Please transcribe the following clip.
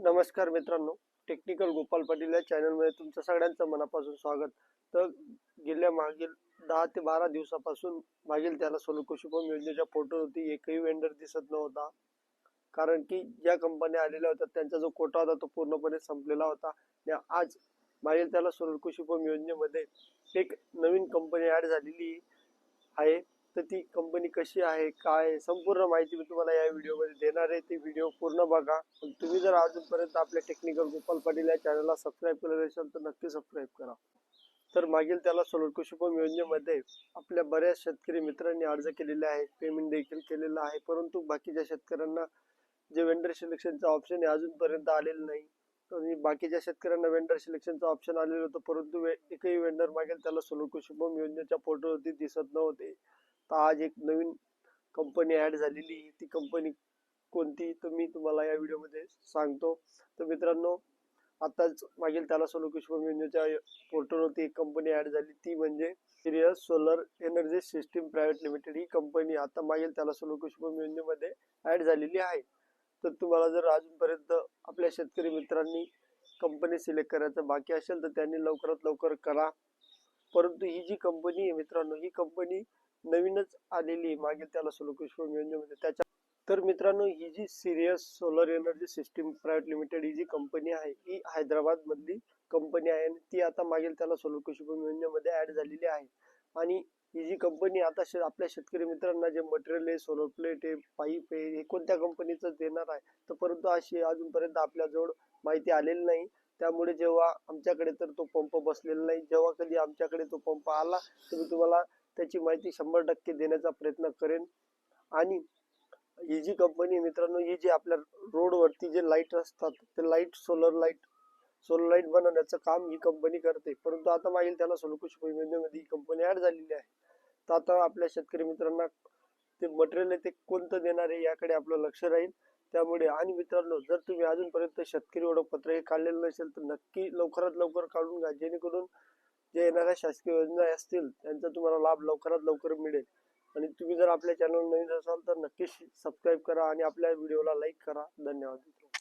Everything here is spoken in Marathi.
नमस्कार मित्रांनो. टेक्निकल गोपाल पाटील या चॅनलमध्ये तुमचं सगळ्यांचं मनापासून स्वागत. तर गेल्या मागील दहा ते बारा दिवसापासून मागील त्याला सोलर योजनेच्या फोटो योजनेच्या फोटोवरती एकही वेंडर दिसत नव्हता. कारण की ज्या कंपन्या आलेल्या होत्या त्यांचा जो कोटा होता तो पूर्णपणे संपलेला होता. आणि आज मागील त्याला सोलर योजनेमध्ये एक नवीन कंपनी ॲड झालेली आहे. तर ती कंपनी कशी आहे काय आहे, संपूर्ण माहिती मी तुम्हाला या व्हिडिओमध्ये देणार आहे. ती व्हिडिओ पूर्ण बघा. तुम्ही जर अजूनपर्यंत आपल्या टेक्निकल गोपाल पाटील या चॅनलला सबस्क्राईब केलं असाल तर नक्की सबस्क्राईब करा. तर मागील त्याला सोलर योजनेमध्ये आपल्या बऱ्याच शेतकरी मित्रांनी अर्ज केलेले आहे पेमेंट देखील केलेलं आहे. परंतु बाकीच्या शेतकऱ्यांना जे वेंडर सिलेक्शनचं ऑप्शन आहे अजूनपर्यंत आलेलं नाही. आणि बाकीच्या शेतकऱ्यांना वेंडर सिलेक्शनचं ऑप्शन आलेलं होतं. परंतु वे- एकही वेंडर मागेल त्याला सोलर योजनेच्या फोटोवरती दिसत नव्हते. तर आज एक नवीन कंपनी ऍड झालेली आहे. ती कंपनी कोणती तर मी तुम्हाला या व्हिडिओमध्ये सांगतो. तर मित्रांनो आताच मागील त्याला सोलर कृषी पोर्टलवरती एक कंपनी ऍड झाली. ती म्हणजे Sirius solar energy system private limited ही कंपनी आता मागील त्याला सोलर कृषी ॲड ऍड झालेली आहे. तर तुम्हाला जर अजूनपर्यंत आपल्या शेतकरी मित्रांनी कंपनी सिलेक्ट करायचं बाकी असेल तर त्यांनी लवकरात लवकर करा. परंतु ही जी कंपनी आहे मित्रांनो ही कंपनी नवीनच आलेली आहे. मागील त्याला सोलर योजनेमध्ये त्याच्या तर मित्रांनो ही जी Sirius solar energy system private limited ही जी कंपनी आहे ही हैदराबाद मधली कंपनी आहे आणि ती आता मागील त्याला सोलर योजनेमध्ये ऍड झालेली आहे. आणि ही जी कंपनी आता शे- आपल्या शेतकरी मित्रांना जे मटेरियल आहे सोलर प्लेट आहे पाईप आहे हे कोणत्या कंपनीचं देणार आहे तर परंतु अशी अजूनपर्यंत आपल्याजवळ माहिती आलेली नाही. त्यामुळे जेव्हा आमच्याकडे तर तो पंप बसलेला नाही. जेव्हा कधी आमच्याकडे तो पंप आला तर मी तुम्हाला त्याची माहिती शंभर टक्के देण्याचा प्रयत्न करेन. आणि ही जी कंपनी मित्रांनो ही जी आपल्या रोडवरती जे लाइट असतात ते light solar light solar light बनवण्याचं काम ही कंपनी करते. परंतु आता मागील त्याला सोलकुश कृषी योजनेमध्ये ही कंपनी ऍड झालेली आहे. तर आता आपल्या शेतकरी मित्रांना ते मटेरियल आहे ते कोणतं देणार आहे याकडे आपलं लक्ष राहील. त्यामुळे आणि मित्रांनो जर तुम्ही अजूनपर्यंत शेतकरी ओळखपत्र हे काढलेलं नसेल तर नक्की लवकरात लवकर काढून घ्या. जेणेकरून जे येणाऱ्या शासकीय योजना असतील त्यांचा तुम्हाला लाभ लवकरात लवकर मिळेल. आणि तुम्ही जर आपल्या चॅनल नवीन असाल तर नक्कीच सबस्क्राईब करा आणि आपल्या व्हिडिओला लाईक करा. धन्यवाद मित्रांनो.